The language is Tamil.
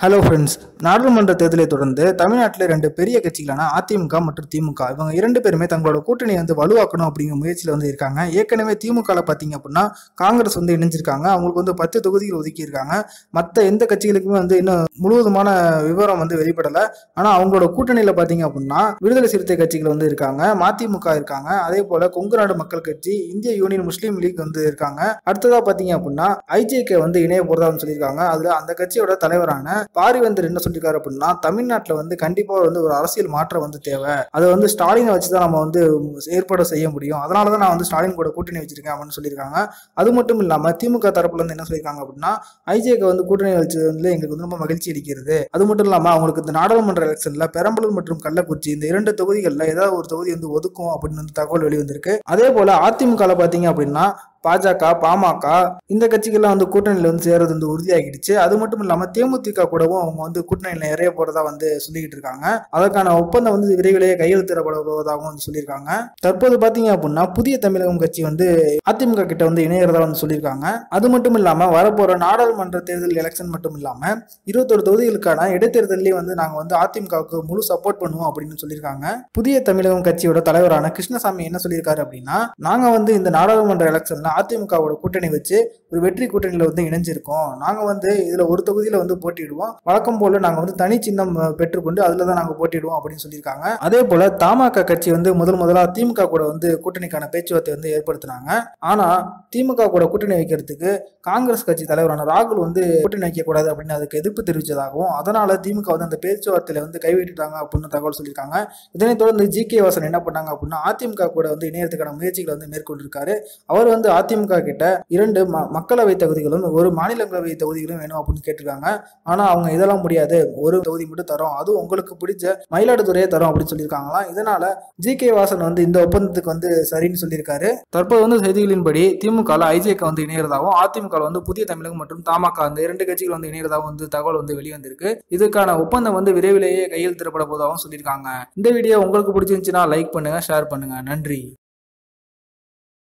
ஹலோ ஃப்ரெண்ட்ஸ் நாடாளுமன்ற தேர்தலை தொடர்ந்து தமிழ்நாட்டில் ரெண்டு பெரிய கட்சிகளான அதிமுக மற்றும் திமுக. இவங்க இரண்டு பேருமே தங்களோட கூட்டணியை வந்து வலுவாக்கணும் அப்படிங்கிற முயற்சியில் வந்து இருக்காங்க. ஏற்கனவே திமுகவில் பார்த்தீங்க அப்படின்னா காங்கிரஸ் வந்து இணைஞ்சிருக்காங்க. அவங்களுக்கு வந்து பத்து தொகுதிகள் ஒதுக்கியிருக்காங்க. மற்ற எந்த கட்சிகளுக்குமே வந்து இன்னும் முழுவதுமான விவரம் வந்து வெளிப்படலை. ஆனால் அவங்களோட கூட்டணியில் பார்த்தீங்க அப்படின்னா விடுதலை சிறுத்தை கட்சிகள் வந்து இருக்காங்க. மதிமுக இருக்காங்க. அதே போல் கொங்கு நாடு மக்கள் கட்சி இந்திய யூனியன் முஸ்லீம் லீக் வந்து இருக்காங்க. அடுத்ததாக பார்த்தீங்க அப்படின்னா ஐஜேகே வந்து இணைய போகிறதா சொல்லியிருக்காங்க. அதில் அந்த கட்சியோட தலைவரான பாரிவேந்தர் என்ன சொல்லியிருக்காரு அப்படின்னா தமிழ்நாட்டில் வந்து கண்டிப்பாக வந்து ஒரு அரசியல் மாற்றம் வந்து தேவை. அதை வந்து ஸ்டாலினை வச்சு தான் நம்ம வந்து ஏற்பாடு செய்ய முடியும். அதனால தான் நான் வந்து ஸ்டாலின் கூட கூட்டணி வச்சிருக்கேன் அப்படின்னு சொல்லியிருக்காங்க. அது மட்டும் இல்லாமல் திமுக தரப்புல இருந்து என்ன சொல்லியிருக்காங்க அப்படின்னா ஐஜேக்கு வந்து கூட்டணி வச்சது வந்து எங்களுக்கு வந்து ரொம்ப மகிழ்ச்சி அளிக்கிறது. அது மட்டும் இல்லாமல் அவங்களுக்கு இந்த நாடாளுமன்ற எலெக்ஷனில் பெரம்பலூர் மற்றும் கள்ளக்குறிச்சி இந்த இரண்டு தொகுதிகளில் ஏதாவது ஒரு தொகுதி வந்து ஒதுக்கும் அப்படின்னு வந்து தகவல் வெளிவந்திருக்கு. அதே போல அதிமுகவில் பார்த்தீங்க அப்படின்னா பாஜக பாமக இந்த கட்சிகள்லாம் வந்து கூட்டணியில் வந்து சேர்றது வந்து உறுதியாகிடுச்சு. அது மட்டும் இல்லாமல் தேமுதிக கூடவும் அவங்க வந்து கூட்டணியில் நிறைய போறதா வந்து சொல்லிக்கிட்டு இருக்காங்க. அதற்கான ஒப்பந்தம் வந்து விரைவிலேயே கையெழுத்திடப்பட போவதாகவும் வந்து சொல்லியிருக்காங்க. தற்போது பார்த்தீங்க அப்படின்னா புதிய தமிழகம் கட்சி வந்து அதிமுக கிட்ட வந்து இணையறதா வந்து சொல்லியிருக்காங்க. அது மட்டும் இல்லாமல் வரப்போற நாடாளுமன்ற தேர்தல் எலெக்ஷன் மட்டும் இல்லாமல் இருபத்தொரு தொகுதிகளுக்கான இடைத்தேர்தலே வந்து நாங்கள் வந்து அதிமுகவுக்கு முழு சப்போர்ட் பண்ணுவோம் அப்படின்னு சொல்லியிருக்காங்க. புதிய தமிழகம் கட்சியோட தலைவரான கிருஷ்ணசாமி என்ன சொல்லியிருக்காரு அப்படின்னா நாங்கள் வந்து இந்த நாடாளுமன்ற எலெக்ஷன்ல அதிமுகவோட கூட்டணி வச்சு ஒரு வெற்றி கூட்டணியில் வந்து இணைஞ்சிருக்கோம். நாங்கள் வந்து இதில் ஒரு தொகுதியில் வந்து போட்டிடுவோம் வழக்கம் போல் நாங்கள் வந்து தனி சின்னம் பெற்றுக்கொண்டு அதில் தான் நாங்கள் போட்டிடுவோம் அப்படின்னு சொல்லியிருக்காங்க. அதே போல் தமாக கட்சி வந்து முதல் முதலாக திமுக கூட வந்து கூட்டணிக்கான பேச்சுவார்த்தை வந்து ஏற்படுத்தினாங்க. ஆனால் திமுக கூட கூட்டணி வைக்கிறதுக்கு காங்கிரஸ் கட்சி தலைவரான ராகுல் வந்து கூட்டணி வைக்கக்கூடாது அப்படின்னு அதுக்கு எதிர்ப்பு தெரிவித்ததாகவும் அதனால் திமுக வந்து அந்த பேச்சுவார்த்தையில் வந்து கைவிட்டுட்டாங்க அப்படின்னு தகவல் சொல்லியிருக்காங்க. இதனைத் தொடர்ந்து ஜி கே வாசன் என்ன பண்ணாங்க அப்படின்னா அதிமுக கூட வந்து இணையத்துக்கான முயற்சிகளை வந்து மேற்கொண்டிருக்காரு. அவர் வந்து அதிமுக கிட்ட இரண்டு ம- மக்களவை தொகுதிகளும் ஒரு மாநிலங்களவை தொகுதிகளும் வேணும் அப்படின்னு கேட்டிருக்காங்க. ஆனா அவங்க இதெல்லாம் முடியாது. ஒரு தொகுதி மட்டும் தரோம். அதுவும் உங்களுக்கு பிடிச்ச மயிலாடுதுறையே தரோம் அப்படின்னு சொல்லியிருக்காங்களாம் இதனால ஜி கே வாசன் வந்து இந்த ஒப்பந்தத்துக்கு வந்து சரின்னு சொல்லியிருக்காரு. தற்போது வந்து செய்திகளின்படி திமுக ஐஜேக வந்து இணையறதாகவும் அதிமுக வந்து புதிய தமிழகம் மற்றும் தமாக அந்த இரண்டு கட்சிகள் வந்து இணையறதாகவும் வந்து தகவல் வந்து வெளிவந்திருக்கு. இதுக்கான ஒப்பந்தம் வந்து விரைவிலேயே கையெழுத்திடப்பட போதாகவும் சொல்லியிருக்காங்க. இந்த வீடியோ உங்களுக்கு பிடிச்சிருந்துச்சுன்னா லைக் பண்ணுங்க ஷேர் பண்ணுங்க. நன்றி.